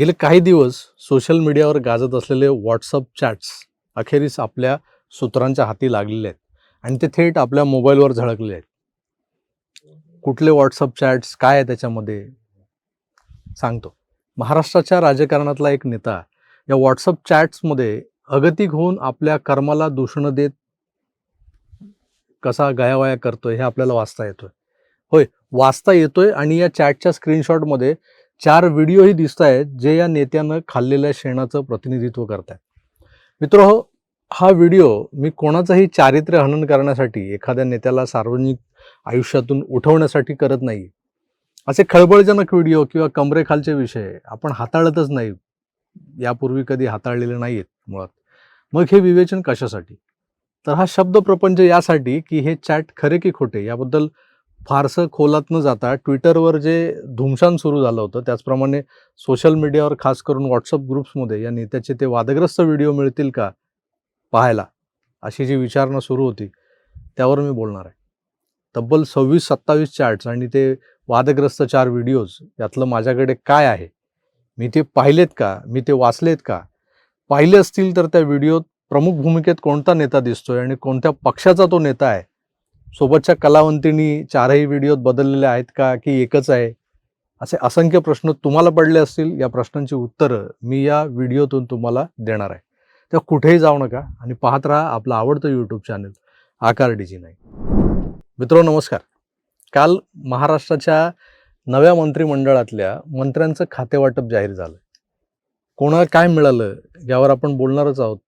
गेले काही दिवस सोशल मीडियावर गाजत असलेले व्हॉट्सअप चॅट्स अखेरीस आपल्या सूत्रांच्या हाती लागलेले आहेत. आणि ते थेट आपल्या मोबाईलवर झळकले आहेत. कुठले व्हॉट्सअप चॅट्स काय आहे त्याच्यामध्ये? सांगतो. महाराष्ट्राच्या राजकारणातला एक नेता या व्हॉट्सअप चॅट्समध्ये अगतिक होऊन आपल्या कर्माला दूषणं देत कसा गयावया करतोय हे आपल्याला वाचता येतोय. होय वाचता येतोय आणि या चॅटच्या स्क्रीनशॉटमध्ये चार व्हिडिओही दिसत आहेत जे या नेत्यानं खाल्लेल्या शेणाचं प्रतिनिधित्व करत आहेत मित्र हो हा व्हिडिओ मी कोणाचंही चारित्र्य हनन करण्यासाठी एखाद्या नेत्याला सार्वजनिक आयुष्यातून उठवण्यासाठी करत नाही. असे खळबळजनक व्हिडिओ किंवा कमरेखालचे विषय आपण हाताळतच नाही. यापूर्वी कधी हाताळलेले नाही आहेत मुळात. मग हे विवेचन कशासाठी? तर हा शब्द प्रपंच यासाठी की हे चॅट खरे की खोटे याबद्दल फारसं खोलात न जाता ट्विटरवर जे धुमशान सुरू झालं होतं त्याचप्रमाणे सोशल मीडियावर खास करून व्हॉट्सअप ग्रुप्समध्ये या नेत्याचे ते वादग्रस्त व्हिडिओ मिळतील का पाहायला अशी जी विचारणा सुरू होती त्यावर मी बोलणार आहे. तब्बल सव्वीस सत्तावीस चार्ट्स आणि ते वादग्रस्त चार व्हिडिओज यातलं माझ्याकडे काय आहे? मी ते पाहिलेत का? मी ते वाचलेत का? पाहिले असतील तर त्या व्हिडिओत प्रमुख भूमिकेत कोणता नेता दिसतोय आणि कोणत्या पक्षाचा तो नेता आहे? सोबतच्या कलावंतींनी चारही व्हिडिओत बदललेले आहेत का की एकच आहे? असे असंख्य प्रश्न तुम्हाला पडले असतील या प्रश्नांची उत्तरं मी या व्हिडिओतून तुम्हाला देणार आहे. तेव्हा कुठेही जाऊ नका आणि पाहत राहा आपलं आवडतं यूट्यूब चॅनल आकार डीजी नाही मित्रो नमस्कार. काल महाराष्ट्राच्या नव्या मंत्रिमंडळातल्या मंत्र्यांचं खातेवाटप जाहीर झालं. कोणाला काय मिळालं यावर आपण बोलणारच आहोत.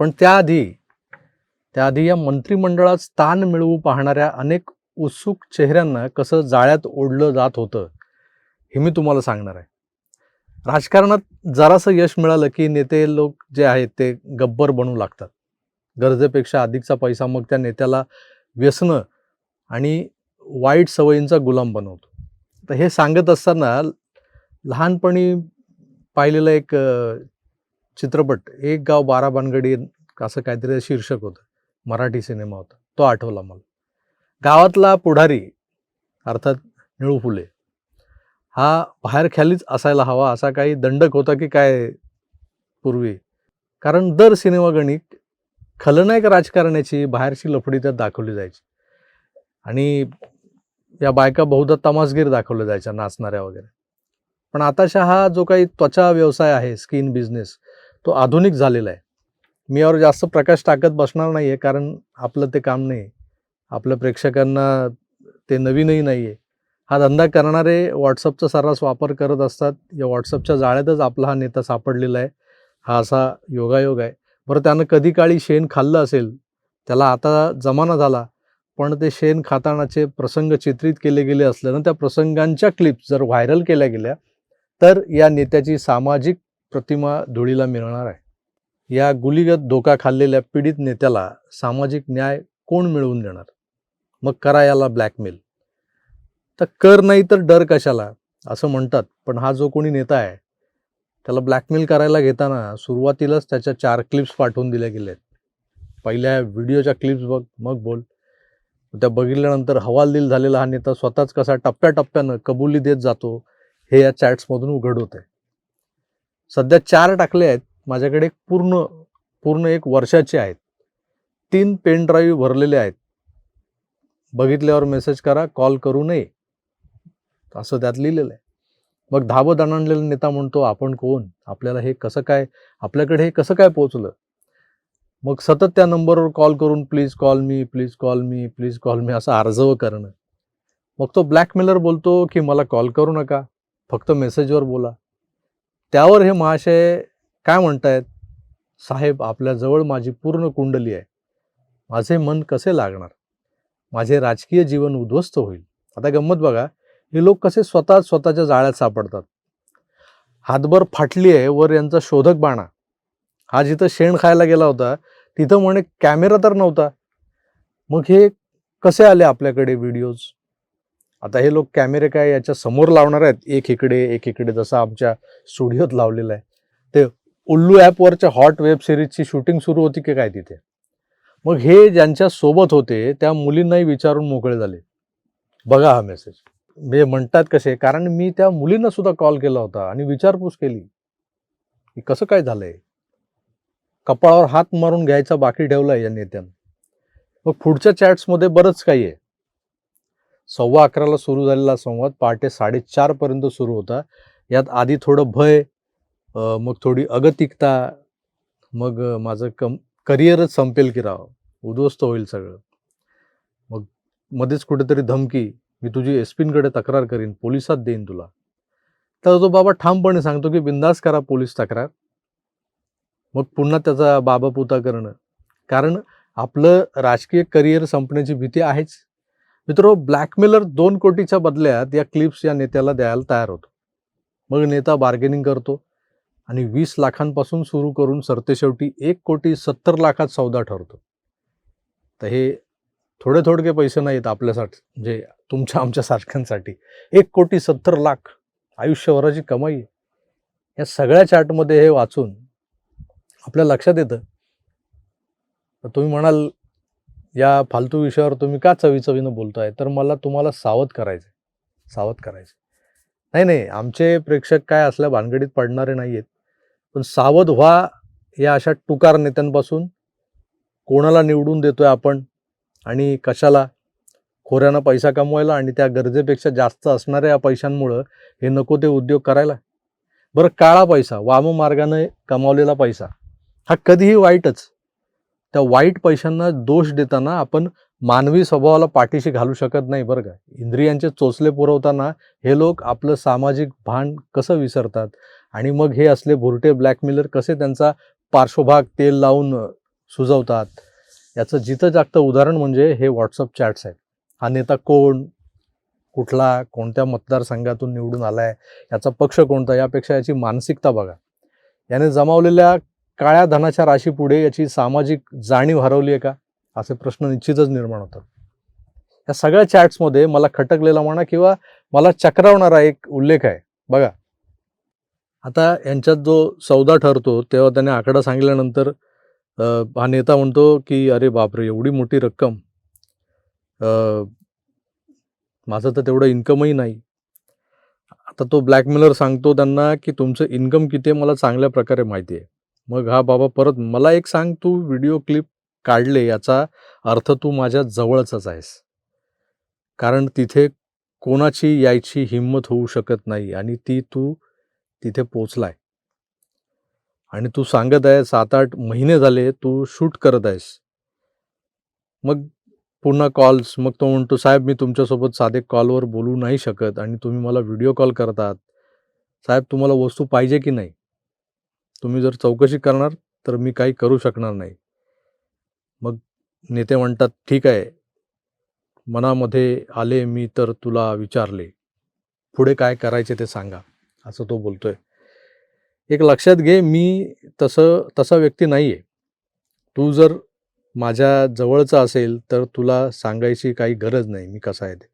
पण त्याआधी त्याआधी या मंत्रिमंडळात स्थान मिळवू पाहणाऱ्या अनेक उत्सुक चेहऱ्यांना कसं जाळ्यात ओढलं जात होतं हे मी तुम्हाला सांगणार आहे. राजकारणात जरासं यश मिळालं की नेते लोक जे आहेत ते गब्बर बनू लागतात. गरजेपेक्षा अधिकचा पैसा मग त्या नेत्याला व्यसनं आणि वाईट सवयींचा गुलाम बनवतो. तर हे सांगत असताना लहानपणी पाहिलेलं एक चित्रपट एक गाव बारा बानगडी असं काहीतरी शीर्षक होतं. मराठी सिनेमा होता. तो आठवला मला. गावातला पुढारी अर्थात निळू फुले हा बाहेर खालीच असायला हवा असा काही दंडक होता की काय पूर्वी? कारण दर सिनेमागणिक खलनायक राजकारण्याची बाहेरची लफडी त्यात दाखवली जायची. आणि या बायका बहुधा तमासगीर दाखवल्या जायच्या नाचणाऱ्या वगैरे. पण आताशा हा जो काही त्वचा व्यवसाय आहे स्किन बिझनेस तो आधुनिक झालेला आहे. मी यावर जास्त प्रकाश टाकत बसणार नाही आहे कारण आपलं ते काम नाही आपल्या प्रेक्षकांना ते नवीनही नाही आहे हा धंदा करणारे व्हॉट्सअपचा सर्रास वापर करत असतात. या व्हॉट्सअपच्या जाळ्यातच आपला हा नेता सापडलेला आहे. हा असा योगायोग आहे. बरं त्यानं कधी काळी शेण खाल्लं असेल? त्याला आता जमाना झाला. पण ते शेण खातानाचे प्रसंग चित्रित केले गेले असल्यानं त्या प्रसंगांच्या क्लिप्स जर व्हायरल केल्या गेल्या तर या नेत्याची सामाजिक प्रतिमा धुळीला मिळणार आहे. या गुलीगत धोका खाल्लेल्या पीडित नेत्याला सामाजिक न्याय कोण मिळवून देणार? मग करा याला ब्लॅकमेल तर कर नाही तर डर कशाला? असं म्हणतात पण हा जो कोणी नेता आहे त्याला ब्लॅकमेल करायला घेताना सुरुवातीलाच त्याच्या चार क्लिप्स पाठवून दिल्या गेल्या आहेत पहिल्या व्हिडिओच्या क्लिप्स बघ मग बोल. त्या बघितल्यानंतर हवालदिल झालेला हा नेता स्वतःच कसा टप्प्याटप्प्यानं कबुली देत जातो हे या चॅट्समधून उघड होत आहे सध्या चार टाकले आहेत माझ्याकडे पूर्ण पूर्ण एक वर्षाचे आहेत. तीन पेन ड्राईव्ह भरलेले आहेत. बघितल्यावर मेसेज करा कॉल करू नये. असं त्यात लिहिलेलं आहे. मग धाबत आणलेला नेता म्हणतो आपण कोण? आपल्याला हे कसं काय आपल्याकडे हे कसं काय पोहोचलं? मग सतत त्या नंबरवर कॉल करून please call me please call me please call me असं अर्जव करणं. मग तो ब्लॅकमेलर बोलतो की मला कॉल करू नका फक्त मेसेजवर बोला. त्यावर हे महाशय काय म्हणतायत? साहेब आपल्याजवळ माझी पूर्ण कुंडली आहे. माझे मन कसे लागणार? माझे राजकीय जीवन उद्ध्वस्त होईल. आता गंमत बघा हे लोक कसे स्वतः स्वतःच्या जाळ्यात सापडतात. हातभर फाटली आहे वर यांचा शोधक बाणा. हा जिथं शेण खायला गेला होता तिथं म्हणे कॅमेरा तर नव्हता. मग हे कसे आले आपल्याकडे व्हिडिओज? आता हे लोक कॅमेरे काय याच्या समोर लावणार आहेत? एक इकडे एक इकडे जसं आमच्या स्टुडिओत लावलेलं आहे. ते उल्लू ॲपवरच्या हॉट वेब सिरीजची शूटिंग सुरू होती की काय तिथे? मग हे ज्यांच्या सोबत होते त्या मुलींनाही विचारून मोकळे झाले. बघा हा मेसेज म्हणजे म्हणतात कसे? कारण मी त्या मुलींना सुद्धा कॉल केला होता आणि विचारपूस केली. की कसं काय झालंय? कपाळावर हात मारून घ्यायचा बाकी ठेवलाय या नेत्यानं. मग पुढच्या चॅट्समध्ये बरंच काही आहे. सव्वा अकराला सुरू झालेला संवाद पहाटे साडेचारपर्यंत सुरू होता. यात आधी थोडं भय मग थोडी अगतिकता मग माझं कम करिअरच संपेल की राव उद्ध्वस्त होईल सगळं. मग मध्येच कुठेतरी धमकी मी तुझी एस पींकडे तक्रार करीन पोलिसात देईन तुला. तर तो बाबा ठामपणे सांगतो की बिंदास करा पोलीस तक्रार. मग पुन्हा त्याचा बाबा पुता करणं. कारण आपलं राजकीय करिअर संपण्याची भीती आहेच. मित्र ब्लॅकमेलर दोन कोटीच्या बदल्यात या क्लिप्स या नेत्याला द्यायला तयार होतो. मग नेता बार्गेनिंग करतो. आणि वीस लाखांपासून सुरू करून सरतेशेवटी एक कोटी सत्तर लाखात सौदा ठरतो. तर हे थोडे थोडके पैसे नाहीत आपल्यासाठी म्हणजे तुमच्या आमच्या सारख्यांसाठी. एक कोटी सत्तर लाख आयुष्यभराची कमाई या सगळ्या चार्टमध्ये हे वाचून आपल्या लक्षात येतं. तर तुम्ही म्हणाल या फालतू विषयावर तुम्ही का चवीचवीनं बोलताय? तर मला तुम्हाला सावध करायचं सावध करायचं नाही नाही आमचे प्रेक्षक काय असल्या भानगडीत पडणारे नाही आहेत पण सावध व्हा या अशा टुकार नेत्यांपासून. कोणाला निवडून देतोय आपण आणि कशाला? खोऱ्यानं पैसा कमवायला आणि त्या गरजेपेक्षा जास्त असणाऱ्या या पैशांमुळं हे नको ते उद्योग करायला. बरं काळा पैसा वाममार्गाने कमावलेला पैसा हा कधीही वाईटच. त्या वाईट पैशांना दोष देताना आपण मानवी स्वभावाला पाठीशी घालू शकत नाही बरं का. इंद्रियांचे चोचले पुरवताना हे लोक आपलं सामाजिक भान कसं विसरतात? आणि मग हे असले भुरटे ब्लॅकमेलर कसे त्यांचा पार्श्वभाग तेल लावून सुजवतात याचं जिथं जागतं उदाहरण म्हणजे हे व्हॉट्सअप चॅट्स आहेत. हा नेता कोण? कुठला? कोणत्या मतदारसंघातून निवडून आला आहे याचा पक्ष कोणता? यापेक्षा याची मानसिकता बघा. याने जमावलेल्या काळ्या धनाच्या राशीपुढे याची सामाजिक जाणीव हरवली आहे का? असे प्रश्न निश्चितच निर्माण होतात. या सगळ्या चॅट्समध्ये मला खटकलेला म्हणा किंवा मला चक्रावणारा एक उल्लेख आहे. बघा आता यांच्यात जो सौदा ठरतो तेव्हा त्याने आकडा सांगितल्यानंतर हा नेता म्हणतो की अरे बापरे एवढी मोठी रक्कम. माझं तर तेवढं इन्कमही नाही. आता तो ब्लॅकमेलर सांगतो त्यांना की तुमचं इन्कम किती आहे मला चांगल्या प्रकारे माहिती आहे. मग हा बाबा परत मला एक सांग तू व्हिडिओ क्लिप काढले याचा अर्थ तू माझ्या जवळचाच आहेस. कारण तिथे कोणाची यायची हिंमत होऊ शकत नाही आणि ती तू तिथे पोचलाय आणि तू सांगत आहे सात आठ महिने झाले तू शूट करत आहेस. मग पुन्हा कॉल्स मग तो म्हणतो साहेब मी तुमच्यासोबत साधे कॉलवर बोलू नाही शकत आणि तुम्ही मला व्हिडिओ कॉल करतात. साहेब तुम्हाला वस्तू पाहिजे की नाही? तुम्ही जर चौकशी करणार तर मी काही करू शकणार नाही. मग नेते म्हणतात ठीक आहे. मनामध्ये आले मी तर तुला विचारले. पुढे काय करायचे ते सांगा. असं तो बोलतोय. एक लक्षात घे मी तसं तसा व्यक्ती नाही आहे तू जर माझ्या जवळचा असेल तर तुला सांगायची काही गरज नाही मी कसा आहे ते.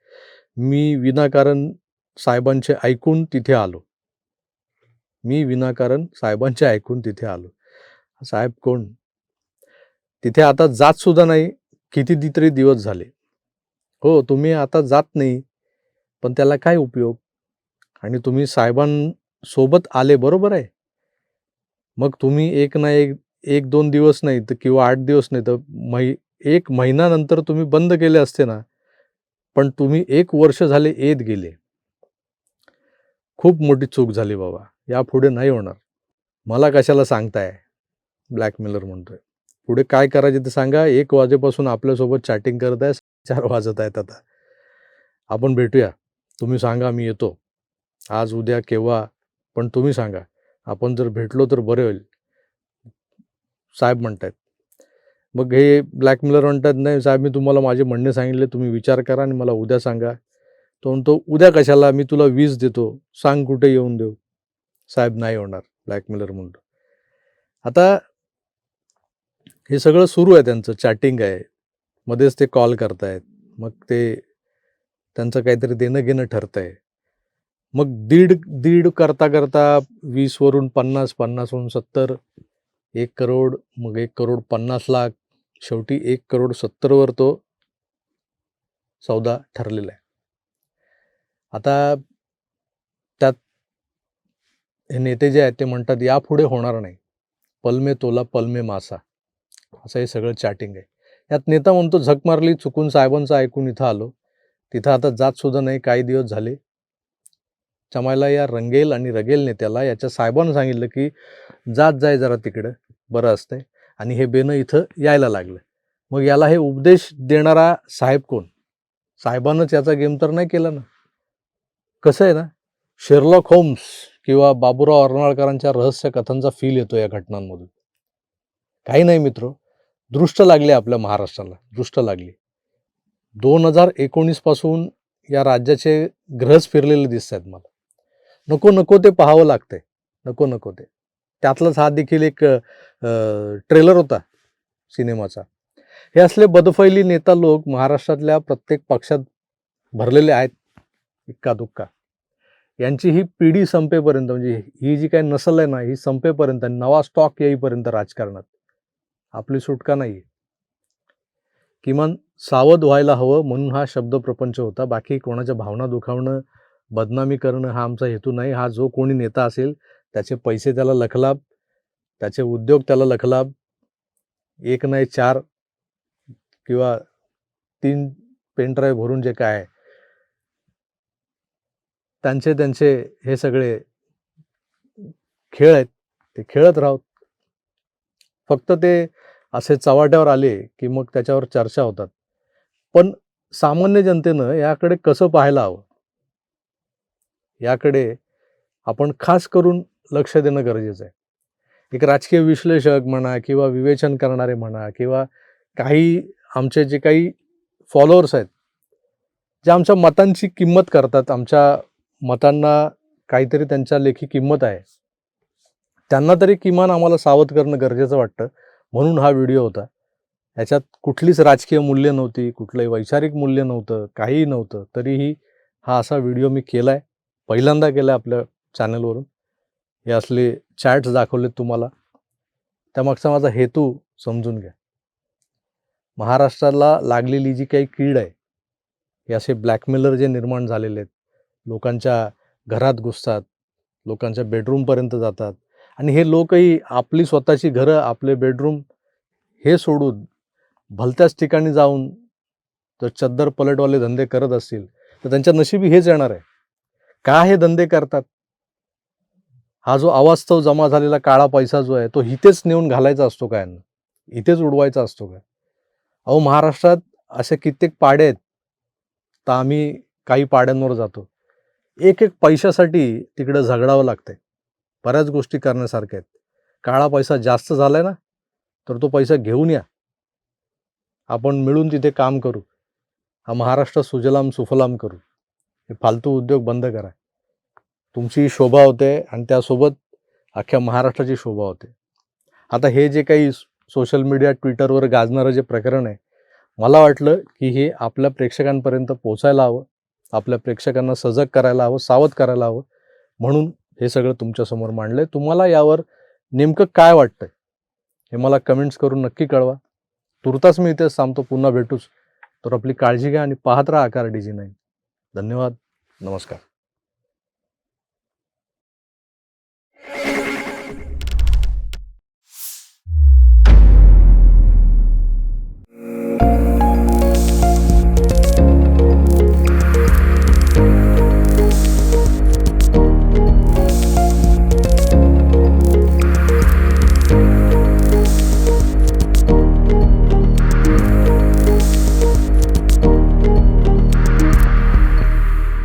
मी विनाकारण साहेबांचे ऐकून तिथे आलो. मी विनाकारण साहेबांचे ऐकून तिथे आलो. साहेब कोण? तिथे आता जात सुद्धा नाही किती तरी दिवस झाले. हो तुम्ही आता जात नाही पण त्याला काय उपयोग? आणि तुम्ही साहेबांसोबत आले बरोबर आहे? मग तुम्ही एक ना एक एक दोन दिवस नाही तर किंवा आठ दिवस नाही तर मै एक महिन्यानंतर तुम्ही बंद केले असते ना पण तुम्ही एक वर्ष झाले येत गेले. खूप मोठी चूक झाली बाबा या पुढे नाही होणार. मला कशाला सांगताय? ब्लॅकमेलर म्हणतोय. पुढे काय करायचे ते सांगा. एक वाजेपासून आपल्यासोबत चॅटिंग करत आहे चार वाजत आहेत आता. आपण भेटूया. तुम्ही सांगा मी येतो. आज उद्या केव्हा पण तुम्ही सांगा. आपण जर भेटलो तर बरे होईल. साहेब म्हणतायत. मग हे ब्लॅकमेलर म्हणतात नाही साहेब मी तुम्हाला माझे म्हणणे सांगितले तुम्ही विचार करा आणि मला उद्या सांगा. तो म्हणतो उद्या कशाला? मी तुला वीज देतो. सांग कुठे येऊन देऊ. साहेब नाही होणार. ब्लॅकमेलर म्हणतो. आता हे सगळं सुरू आहे त्यांचं. चॅटिंग आहे. मध्येच ते कॉल करतायत. मग ते त्यांचं काहीतरी देणं घेणं ठरतंय. मग दीड दीड करता करता वीसवरून पन्नास पन्नासवरून सत्तर एक करोड मग एक करोड पन्नास लाख शेवटी एक करोड सत्तरवर तो सौदा ठरलेला आहे. आता त्यात हे नेते जे आहेत ते म्हणतात यापुढे होणार नाही. पलमे तोला पलमे मासा. असं हे सगळं चॅटिंग आहे. यात नेता म्हणतो झक मारली चुकून साहेबांचं ऐकून इथं आलो. तिथं आता जात सुद्धा नाही काही दिवस झाले. चमायला या रंगेल आणि रगेल नेत्याला याच्या साहेबानं सांगितलं की जात जाय जरा तिकडं बरं असतंय. आणि हे बेनं इथं यायला लागलं. मग याला हे उपदेश देणारा साहेब कोण? साहेबानंच याचा गेम तर नाही केला ना. कसं आहे ना शेरलॉक होम्स किंवा बाबूराव अर्नाळकरांच्या रहस्य कथांचा फील येतो या घटनांमधून. काही नाही मित्र दृष्ट लागले आपल्या महाराष्ट्राला दृष्ट लागली. दोन हजार एकोणीसपासून या राज्याचे ग्रहच फिरलेले दिसत आहेत मला. नको नको ते पाहावं लागतंय. नको नको ते. त्यातलाच हा देखील एक ट्रेलर होता सिनेमाचा. हे असले बदफैली नेता लोक महाराष्ट्रातल्या प्रत्येक पक्षात भरलेले आहेत इक्का दुक्का यांची ही पिढी संपेपर्यंत म्हणजे ही जी काही नसल आहे ना ही संपेपर्यंत नवा स्टॉक येईपर्यंत राजकारणात. आपली सुटका नाही किमान सावध व्हायला हवं म्हणून हा शब्दप्रपंच होता. बाकी कोणाच्या भावना दुखावणं बदनामी करणं हा आमचा हेतू नाही. हा जो कोणी नेता असेल त्याचे पैसे त्याला लखलाभ त्याचे उद्योग त्याला लखलाभ एक नाही चार किंवा तीन पेनड्राईव्ह भरून जे काय त्यांचे त्यांचे हे सगळे खेळ आहेत. ते खेळत राहत फक्त ते असे चव्हाट्यावर आले की मग त्याच्यावर चर्चा होतात. पण सामान्य जनतेनं याकडे कसं पाहायला हवं? याकडे आपण खास करून लक्ष देणं गरजेचं आहे. एक राजकीय विश्लेषक म्हणा किंवा विवेचन करणारे म्हणा किंवा काही आमचे जे काही फॉलोअर्स आहेत जे आमच्या मतांची किंमत करतात आमच्या मतांना काहीतरी त्यांच्या लेखी किंमत आहे त्यांना तरी किमान आम्हाला सावध करणं गरजेचं वाटतं. म्हणून हा व्हिडिओ होता. याच्यात कुठलीच राजकीय मूल्य नव्हती कुठलंही वैचारिक मूल्य नव्हतं काहीही नव्हतं तरीही हा असा व्हिडिओ मी केला आहे पहिल्यांदा केलं आपल्या चॅनलवरून हे असले चॅट्स दाखवलेत तुम्हाला. त्यामागचा माझा हेतू समजून घ्या. महाराष्ट्राला लागलेली जी काही कीड आहे हे असे ब्लॅकमेलर जे निर्माण झालेले आहेत लोकांच्या घरात घुसतात लोकांच्या बेडरूमपर्यंत जातात आणि हे लोकही आपली स्वतःची घरं आपले बेडरूम हे सोडून भलत्याच ठिकाणी जाऊन जर चद्दर पलटवाले धंदे करत असतील तर त्यांच्या नशिबी हेच येणार आहे. का हे धंदे करतात? हा जो अवास्तव जमा झालेला काळा पैसा जो आहे तो इथेच नेऊन घालायचा असतो काय इथेच उडवायचा असतो काय अहो महाराष्ट्रात असे कित्येक पाडे आहेत. तर आम्ही काही पाड्यांवर जातो. एक एक पैशासाठी तिकडं झगडावं लागतंय. बऱ्याच गोष्टी करण्यासारख्या आहेत. काळा पैसा जास्त झालाय ना तर तो पैसा घेऊन या. आपण मिळून तिथे काम करू. हा महाराष्ट्र सुजलाम सुफलाम करू. हे फालतू उद्योग बंद करा. तुमची शोभा होते आणि त्यासोबत अख्ख्या महाराष्ट्राची शोभा होते. आता हे जे काही सोशल मीडिया ट्विटरवर गाजणारं जे प्रकरण आहे मला वाटलं की हे आपल्या प्रेक्षकांपर्यंत पोचायला हवं आपल्या प्रेक्षकांना सजग करायला हवं सावध करायला हवं म्हणून हे सगळं तुमच्यासमोर मांडलं आहे तुम्हाला यावर नेमकं काय वाटतंय? हे मला कमेंट्स करून नक्की कळवा. तुर्तास मी इथेच सांगतो पुन्हा भेटूच. तर आपली काळजी घ्या आणि पाहत राहा आकार डीजी नाही धन्यवाद. नमस्कार.